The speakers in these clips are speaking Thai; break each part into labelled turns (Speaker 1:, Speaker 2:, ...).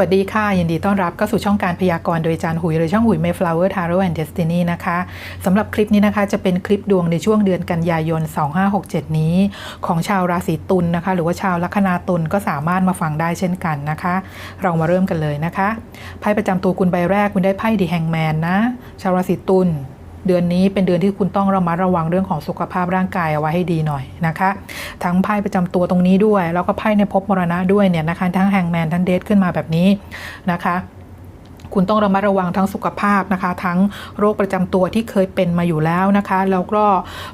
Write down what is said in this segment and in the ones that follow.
Speaker 1: วัสดีค่ะ ยินดีต้อนรับเข้าสู่ช่องการพยากรณ์โดยอาจารย์หุย หรือช่องหุย Mayflower Tarot and Destiny นะคะสำหรับคลิปนี้นะคะจะเป็นคลิปดวงในช่วงเดือนกันยายน 2567 นี้ ของชาวราศีตุลนนะคะ หรือว่าชาวลัคนาตุลก็สามารถมาฟังได้เช่นกันนะคะ เรามาเริ่มกันเลยนะคะไพ่ประจำตัวคุณใบแรกคุณได้ไพ่ดีแฮงแมนนะ ชาวราศีตุล เดือนนี้เป็นเดือนที่คุณต้องระมัดระวังเรื่องของสุขภาพร่างกายเอาไว้ให้ดีหน่อยนะคะ ทั้งไพ่ประจำตัวตรงนี้ด้วย แล้วก็ไพ่ในภพมรณะด้วยเนี่ยนะคะ ทั้งแฮงแมนทั้งเดทขึ้นมาแบบนี้นะคะคุณต้องระมัดระวังทั้งสุขภาพนะคะ ทั้งโรคประจำตัวที่เคยเป็นมาอยู่แล้วนะคะ แล้วก็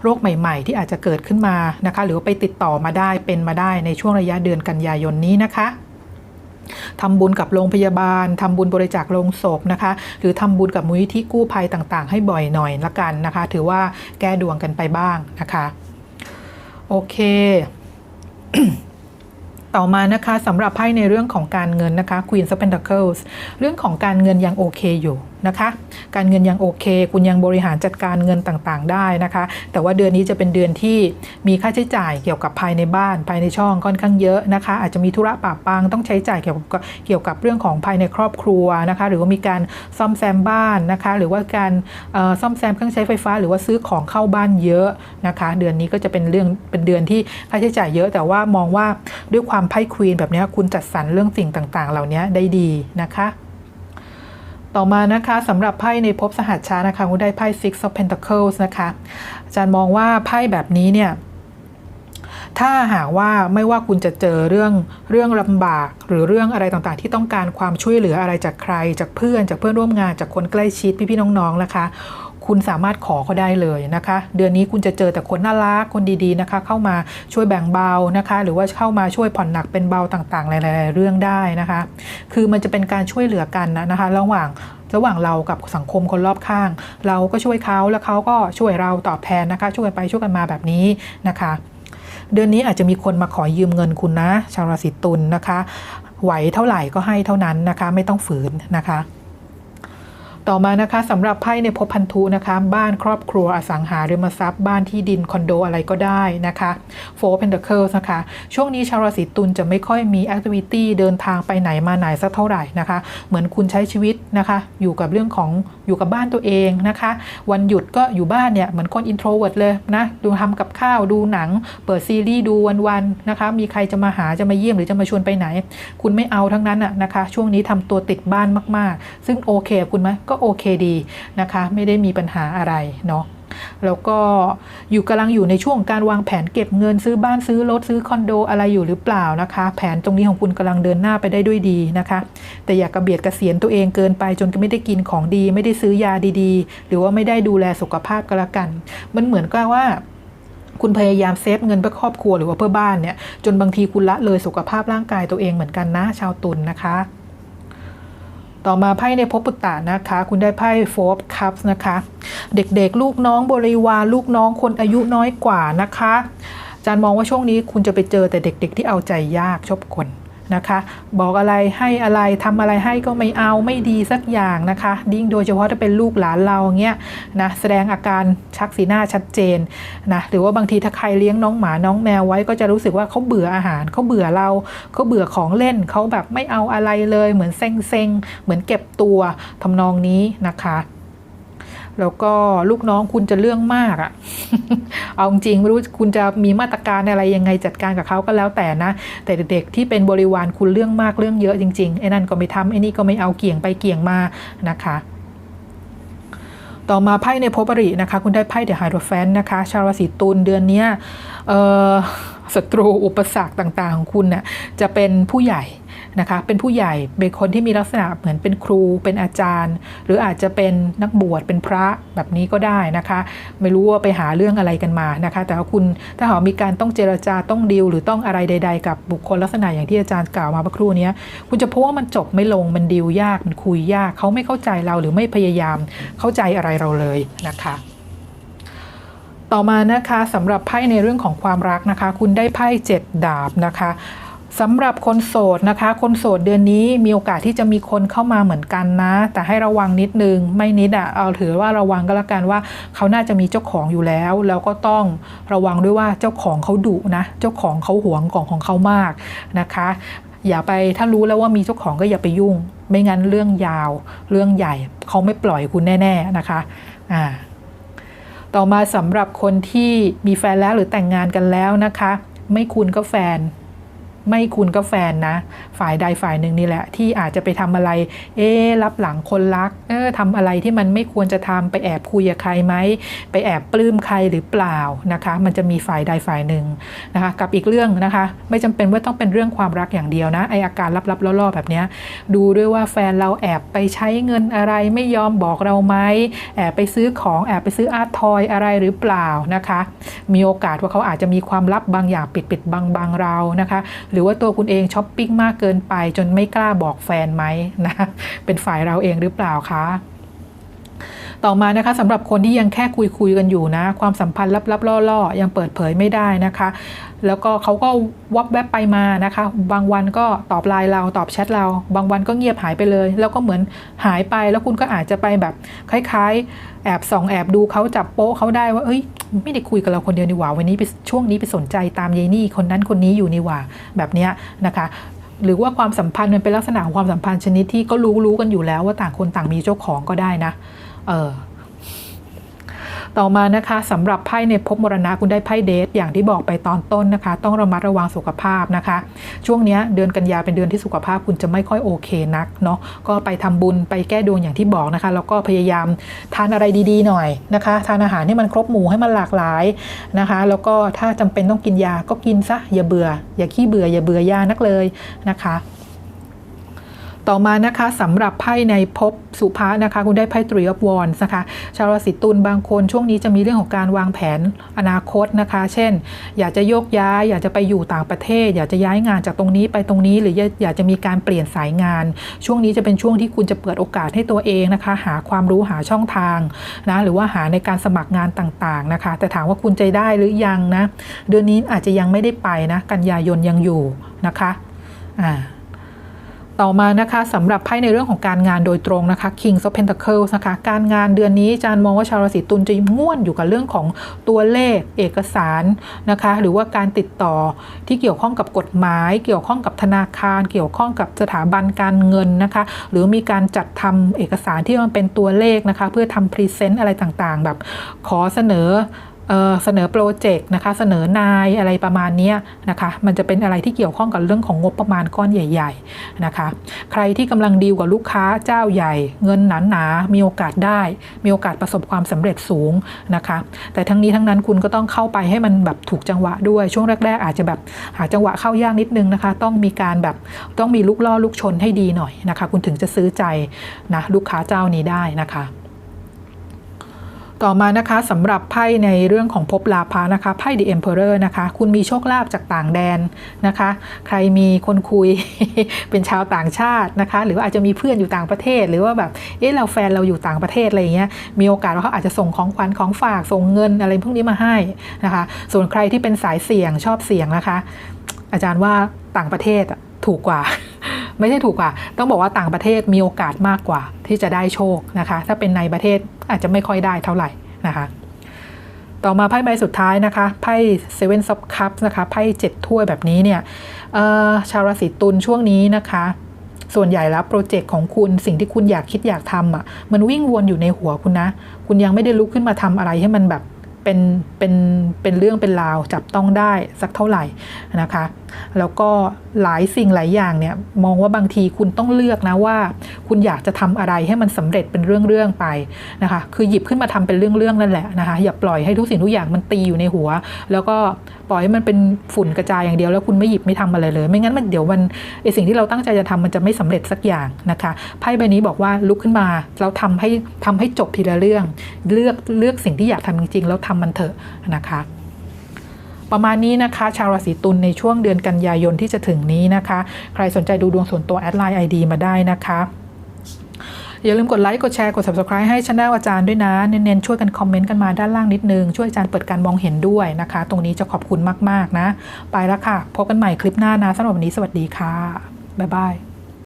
Speaker 1: โรคใหม่ๆ ที่อาจจะเกิดขึ้นมานะคะ หรือไปติดต่อมาได้เป็นมาได้ในช่วงระยะเดือนกันยายนนี้นะคะ ทำบุญกับโรงพยาบาล ทำบุญบริจาคโรงศพนะคะ หรือทำบุญกับมูลนิธิกู้ภัยต่างๆ ให้บ่อยหน่อยละกันนะคะ ถือว่าแก้ดวงกันไปบ้างนะคะ โอเคต่อมานะคะสำหรับไพ่ในเรื่องของการเงินนะคะ Queen of Pentacles เรื่องของการเงินยังโอเคอยู่ นะคะ การเงินยังโอเค คุณยังบริหารจัดการเงินต่างๆ ได้นะคะ แต่ว่าเดือนนี้จะเป็นเดือนที่มีค่าใช้จ่ายเกี่ยวกับภายในบ้านภายในช่องค่อนข้างเยอะนะคะ อาจจะมีธุระปะปังต้องใช้จ่ายเกี่ยวกับเกี่ยวกับเรื่องของภายในครอบครัวนะคะ หรือว่ามีการซ่อมแซมบ้านนะคะ หรือว่าการซ่อมแซมเครื่องใช้ไฟฟ้า หรือว่าซื้อของเข้าบ้านเยอะนะคะ เดือนนี้ก็จะเป็นเรื่องเป็นเดือนที่ค่าใช้จ่ายเยอะ แต่ว่ามองว่าด้วยความไพ่ควีนแบบนี้คุณจัดสรรเรื่องสิ่งต่างๆ เหล่านี้ได้ดีนะคะ ต่อมานะคะสำหรับไพ่ในภพสหัชชานะคะคุณได้ไพ่ Six of Pentacles นะคะอาจารย์มองว่าไพ่แบบนี้เนี่ยถ้าหากว่าไม่ว่าคุณจะเจอเรื่องเรื่องลำบาก หรือเรื่องอะไรต่างๆ ที่ต้องการความช่วยเหลืออะไรจากใคร จากเพื่อนจากเพื่อนร่วมงานจากคนใกล้ชิดพี่ๆน้องๆนะคะ คุณสามารถขอเขาได้เลยนะคะ เดือนนี้คุณจะเจอแต่คนน่ารักคนดีๆนะคะ เข้ามาช่วยแบ่งเบานะคะ หรือว่าเข้ามาช่วยผ่อนหนักเป็นเบาต่างๆหลายๆเรื่องได้นะคะ คือมันจะเป็นการช่วยเหลือกันนะคะ ระหว่างระหว่างเรากับสังคมคนรอบข้าง เราก็ช่วยเขาแล้วเขาก็ช่วยเราตอบแทนนะคะ ช่วยกันไปช่วยกันมาแบบนี้นะคะ เดือนนี้อาจจะมีคนมาขอยืมเงินคุณนะ ชาวราศีตุลนะคะ ไหวเท่าไหร่ก็ให้เท่านั้นนะคะ ไม่ต้องฝืนนะคะ ต่อมานะคะสำหรับไพ่ในภพพันธุนะคะ บ้านครอบครัวอสังหาริมทรัพย์ บ้านที่ดินคอนโดอะไรก็ได้นะคะ Four Pentacles นะคะ ช่วงนี้ชาวราศีตุลจะไม่ค่อยมีแอคทิวิตี้เดินทางไปไหนมาไหนสักเท่าไหร่นะคะ เหมือนคุณใช้ชีวิตนะคะ อยู่กับเรื่องของอยู่กับบ้านตัวเองนะคะ วันหยุดก็อยู่บ้านเนี่ย เหมือนคนอินโทรเวิร์ดเลยนะ ดูทำกับข้าวดูหนัง เปิดซีรีส์ดูวันๆนะคะ มีใครจะมาหาจะมาเยี่ยมหรือจะมาชวนไปไหน คุณไม่เอาทั้งนั้นอะนะคะ ช่วงนี้ทำตัวติดบ้านมากๆ ซึ่งโอเคคุณไหมก็็โอเคดีนะคะ ไม่ได้มีปัญหาอะไรเนาะแล้วก็อยู่กำลังอยู่ในช่วงการวางแผนเก็บเงินซื้อบ้านซื้อรถซื้อคอนโดอะไรอยู่หรือเปล่านะคะ แผนตรงนี้ของคุณกำลังเดินหน้าไปได้ด้วยดีนะคะ แต่อย่ากระเบียดกระเสียนตัวเองเกินไปจนไม่ได้กินของดี ไม่ได้ซื้อยาดีๆ หรือว่าไม่ได้ดูแลสุขภาพก็แล้วกัน มันเหมือนกับว่าคุณพยายามเซฟเงินเพื่อครอบครัวหรือว่าเพื่อบ้านเนี่ยจนบางทีคุณละเลยสุขภาพร่างกายตัวเองเหมือนกันนะชาวตุลนนะคะ ต่อมาไพ่ในภพปุตตานะคะ คุณได้ไพ่โฟบคัพนะคะ เด็กๆ ลูกน้องบริวารลูกน้องคนอายุน้อยกว่านะคะอาจารย์มองว่าช่วงนี้คุณจะไปเจอแต่เด็ก ๆ ที่เอาใจยากชอบคน นะคะ บอกอะไรให้อะไรทำอะไรให้ก็ไม่เอาไม่ดีสักอย่างนะคะดิ้งโดยเฉพาะถ้าเป็นลูกหลานเราเงี้ยนะแสดงอาการชักสีหน้าชัดเจนนะหรือว่าบางทีถ้าใครเลี้ยงน้องหมาน้องแมวไว้ก็จะรู้สึกว่าเขาเบื่ออาหารเขาเบื่อเราเขาเบื่อของเล่นเขาแบบไม่เอาอะไรเลย เหมือนเซ็งๆเหมือนเก็บตัวทำนองนี้นะคะ แล้วก็ลูกน้องคุณจะเรื่องมากอะ่ะ เอาจริงไม่รู้คุณจะมีมาตรการอะไรยังไงจัดการกับเขาก็แล้วแต่นะ แต่เด็กๆที่เป็นบริวารคุณเรื่องมากเรื่องเยอะจริงๆไอ้นั่นก็ไม่ทำไอ้นี่ก็ไม่เอาเกี่ยงไปเกี่ยงมานะคะต่อมาไพ่ในภพอรินะคะ คุณได้ไพ่เดอะไฮโดรแฟนนะคะ ชาวราศีตุลเดือนนี้ศัตรูอุปสรรคต่างๆของคุณน่ะจะเป็นผู้ใหญ่ นะคะเป็นผู้ใหญ่เป็นคนที่มีลักษณะเหมือนเป็นครูเป็นอาจารย์ หรืออาจจะเป็นนักบวชเป็นพระแบบนี้ก็ได้นะคะ ไม่รู้ว่าไปหาเรื่องอะไรกันมานะคะ แต่ว่าคุณถ้าหากมีการต้องเจรจาต้องดีลหรือต้องอะไรใด ๆ กับบุคคลลักษณะอย่างที่อาจารย์กล่าวมาเมื่อครู่นี้คุณจะพบว่ามันจบไม่ลงมันดีลยากมันคุยยากเขาไม่เข้าใจเราหรือไม่พยายามเข้าใจอะไรเราเลยนะคะต่อมานะคะสำหรับไพ่ในเรื่องของความรักนะคะ คุณได้ไพ่เจ็ดดาบนะคะ สำหรับคนโสดนะคะ คนโสดเดือนนี้มีโอกาสที่จะมีคนเข้ามาเหมือนกันนะ แต่ให้ระวังนิดนึง ไม่นิดอะ่ะเอาถือว่าระวังก็แล้วกันว่า เขาน่าจะมีเจ้าของอยู่แล้ว แล้วก็ต้องระวังด้วยว่าเจ้าของเขาดุนะ เจ้าของเขาหวงของของเขามากนะคะ อย่าไปถ้ารู้แล้วว่ามีเจ้าของก็อย่าไปยุ่ง ไม่งั้นเรื่องยาวเรื่องใหญ่ เขาไม่ปล่อยคุณแน่ ๆนะคะอ่าต่อมาสำหรับคนที่มีแฟนแล้วหรือแต่งงานกันแล้วนะคะ ไม่คุณก็แฟน ไม่คุณก็แฟนนะ ฝ่ายใดฝ่ายหนึ่งนี่แหละ ที่อาจจะไปทำอะไร เอ๊รับหลังคนรัก เออทำอะไรที่มันไม่ควรจะทำไปแอบคุยกับใครไหมไปแอบปลื้มใครหรือเปล่านะคะ มันจะมีฝ่ายใดฝ่ายหนึ่งนะคะ กับอีกเรื่องนะคะ ไม่จำเป็นว่าต้องเป็นเรื่องความรักอย่างเดียวนะไออาการลับๆล่อๆแบบนี้ดูด้วยว่าแฟนเราแอบไปใช้เงินอะไรไม่ยอมบอกเราไหมแอบไปซื้อของแอบไปซื้ออาร์ตทอยอะไรหรือเปล่านะคะ มีโอกาสว่าเขาอาจจะมีความลับบางอย่างปิดปิดบังบังๆเรานะคะหรือว่าตัวคุณเองช้อปปิ้งมากเกินไป จนไม่กล้าบอกแฟนไหมนะเป็นฝ่ายเราเองหรือเปล่าคะ ต่อมานะคะสำหรับคนที่ยังแค่คุยคุยกันอยู่นะ ความสัมพันธ์ลับๆล่อๆ ยังเปิดเผยไม่ได้นะคะ แล้วก็เขาก็วับแวบไปมานะคะ บางวันก็ตอบไลน์เราตอบแชทเรา บางวันก็เงียบหายไปเลย แล้วก็เหมือนหายไปแล้วคุณก็อาจจะไปแบบคล้ายๆ แอบส่องแอบดูเขาจับโป๊ะเขาได้ว่าเอ้ย ไม่ได้คุยกับเราคนเดียวนี่หว่าวันนี้ไปช่วงนี้ไปสนใจตามยายนี่คนนั้นคนนี้อยู่นี่หว่าแบบเนี้ยนะคะหรือว่าความสัมพันธ์มันเป็นลักษณะของความสัมพันธ์ชนิดที่ก็รู้รู้กันอยู่แล้วว่าต่างคนต่างมีเจ้าของก็ได้นะ เออต่อมานะคะสำหรับไพ่ในภพมรณะคุณได้ไพ่เดทอย่างที่บอกไปตอนต้นนะคะ ต้องระมัดระวังสุขภาพนะคะ ช่วงนี้เดือนกันยาเป็นเดือนที่สุขภาพคุณจะไม่ค่อยโอเคนักเนาะก็ไปทำบุญไปแก้ดวงอย่างที่บอกนะคะ แล้วก็พยายามทานอะไรดีๆหน่อยนะคะ ทานอาหารให้มันครบหมู่ให้มันหลากหลายนะคะ แล้วก็ถ้าจำเป็นต้องกินยาก็กินซะอย่าเบื่อ อย่าขี้เบื่ออย่าเบื่อยานักเลยนะคะ ต่อมานะคะสำหรับไพ่ในภพสุภานะคะ คุณได้ไพ่ Three of Wands นะคะ ชาวราศีตุลบางคนช่วงนี้จะมีเรื่องของการวางแผนอนาคตนะคะ เช่น อยากจะโยกย้าย อยากจะไปอยู่ต่างประเทศ อยากจะย้ายงานจากตรงนี้ไปตรงนี้ หรืออยากจะมีการเปลี่ยนสายงาน ช่วงนี้จะเป็นช่วงที่คุณจะเปิดโอกาสให้ตัวเองนะคะ หาความรู้หาช่องทางนะหรือว่าหาในการสมัครงานต่างๆนะคะ แต่ถามว่าคุณใจได้หรือยังนะเดือนนี้อาจจะยังไม่ได้ไปนะกันยายนยังอยู่นะคะอ่า ต่อมานะคะสำหรับไพ่ในเรื่องของการงานโดยตรงนะคะ King of Pentacles นะคะการงานเดือนนี้อาจารย์มองว่าชาวราศีตุลจะง่วนอยู่กับเรื่องของตัวเลขเอกสารนะคะ หรือว่าการติดต่อที่เกี่ยวข้องกับกฎหมาย เกี่ยวข้องกับธนาคาร เกี่ยวข้องกับสถาบันการเงินนะคะ หรือมีการจัดทำเอกสารที่มันเป็นตัวเลขนะคะ เพื่อทำพรีเซนต์อะไรต่างๆ แบบขอเสนอ เเสนอโปรเจกต์นะคะ เสนอนายอะไรประมาณนี้นะคะ มันจะเป็นอะไรที่เกี่ยวข้องกับเรื่องของงบประมาณก้อนใหญ่ ๆนะคะ ใครที่กำลังดีลกับลูกค้าเจ้าใหญ่ เงินหนาหนาๆมีโอกาสได้ มีโอกาสประสบความสำเร็จสูงนะคะ แต่ทั้งนี้ทั้งนั้นคุณก็ต้องเข้าไปให้มันแบบถูกจังหวะด้วย ช่วงแรก ๆ อาจจะแบบหาจังหวะเข้ายากนิดนึงนะคะ ต้องมีการแบบต้องมีลูกล่อลูกชนให้ดีหน่อยนะคะ คุณถึงจะซื้อใจนะลูกค้าเจ้านี้ได้นะคะ ต่อมานะคะสำหรับไพ่ในเรื่องของภพลาภะนะคะไพ่ The Emperor นะคะ คุณมีโชคลาภจากต่างแดนนะคะ ใครมีคนคุยเป็นชาวต่างชาตินะคะ หรืออาจจะมีเพื่อนอยู่ต่างประเทศ หรือว่าแบบเอ๊ะเราแฟนเราอยู่ต่างประเทศอะไรเงี้ยมีโอกาสว่าเขาอาจจะส่งของขวัญของฝากส่งเงินอะไรพวกนี้มาให้นะคะ ส่วนใครที่เป็นสายเสี่ยงชอบเสี่ยงนะคะ อาจารย์ว่าต่างประเทศถูกกว่า ไม่ใช่ถูกกว่า ต้องบอกว่าต่างประเทศมีโอกาสมากกว่าที่จะได้โชคนะคะ ถ้าเป็นในประเทศอาจจะไม่ค่อยได้เท่าไหร่นะคะ ต่อมาไพ่ใบสุดท้ายนะคะ ไพ่ Seven of Cups นะคะ ไพ่เจ็ดถ้วยแบบนี้เนี่ยชาวราศีตุลช่วงนี้นะคะส่วนใหญ่แล้วโปรเจกต์ของคุณสิ่งที่คุณอยากคิดอยากทำอะมันวิ่งวนอยู่ในหัวคุณนะ คุณยังไม่ได้ลุกขึ้นมาทำอะไรให้มันแบบ เป็นเป็นเป็นเรื่องเป็นราวจับต้องได้สักเท่าไหร่นะคะ แล้วก็หลายสิ่งหลายอย่างเนี่ยมองว่าบางทีคุณต้องเลือกนะว่า คุณอยากจะทำอะไรให้มันสำเร็จเป็นเรื่องๆไปนะคะ คือหยิบขึ้นมาทำเป็นเรื่องๆนั่นแหละนะคะ อย่าปล่อยให้ทุกสิ่งทุกอย่างมันตีอยู่ในหัว แล้วก็ปล่อยให้มันเป็นฝุ่นกระจายอย่างเดียวแล้วคุณไม่หยิบไม่ทำอะไรเลย ไม่งั้นมันเดี๋ยวมันไอสิ่งที่เราตั้งใจจะทำมันจะไม่สำเร็จสักอย่างนะคะไพ่ใบนี้บอกว่าลุกขึ้นมาแล้วทำให้ทำให้จบทีละเรื่อง เลือกเลือกสิ่งที่อยากทำจริงๆแล้วทำมันเถอะนะคะประมาณนี้นะคะ ชาวราศีตุลในช่วงเดือนกันยายนที่จะถึงนี้นะคะ ใครสนใจดูดวงส่วนตัวแอดไลน์ ID มาได้นะคะ อย่าลืมกดไลค์กดแชร์กด subscribe ให้ช่องอาจารย์ด้วยนะ เน้นๆ ช่วยกันคอมเมนต์กันมาด้านล่างนิดนึง ช่วยอาจารย์เปิดการมองเห็นด้วยนะคะ ตรงนี้จะขอบคุณมากๆนะ ไปแล้วค่ะ พบกันใหม่คลิปหน้านะสำหรับวันนี้สวัสดีค่ะ บ๊ายบาย